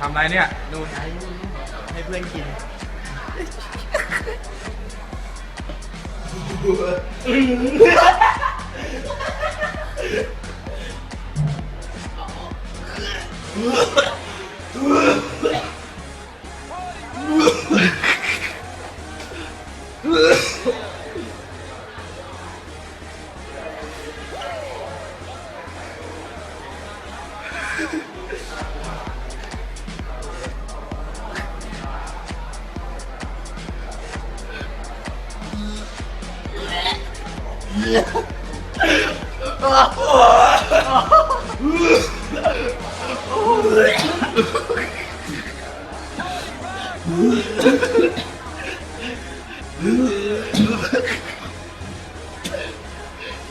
ทำไรเนี่ยดูไอ้ให้เพื่อนกินเ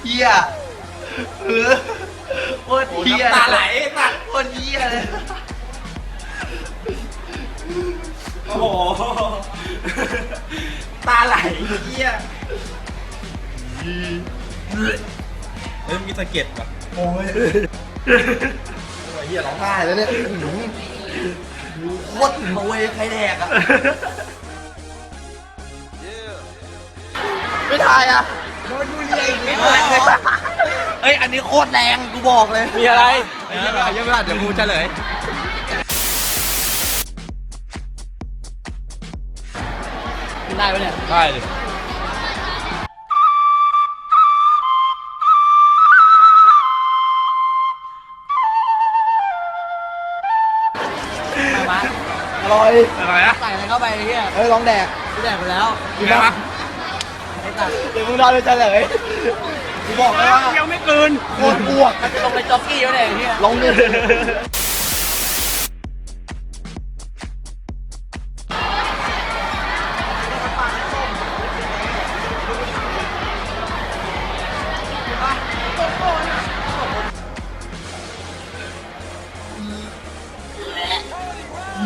เฮียเออโคตรเฮียน้ำตาไหลสัตว์โคตรเฮียเลย โอ้โห ตาไหลเหี้ย เฮ้ยมีสะเก็ดป่ะโอ้ยเฮียร้องไห้แล้วเนี่ยอื้อหือโคตรโวยใครแดกอะ ไม่ทายอะโดนดูเรียอีกไม่ทายเฮ้ย อันนี้โคตรแรงกูบอกเลย มีอะไรเยอะไปเยอะไปเดี๋ยวกูเฉลยกินได้ปะเนี่ย ได้ดิ มาอร่อยอะไรนะใส่อะไรเข้าไปเฮียเฮ้ยลองแดกกูแดกไปแล้วกินไหมไอ้ตัดเดี๋ยวมึงรอดูเฉลยกูบอกเลยว่ายังไม่เกินโคตรอ้วกมันจะลงในจ็อกกี้วะเนี่ยไอ้เฮียลงดิ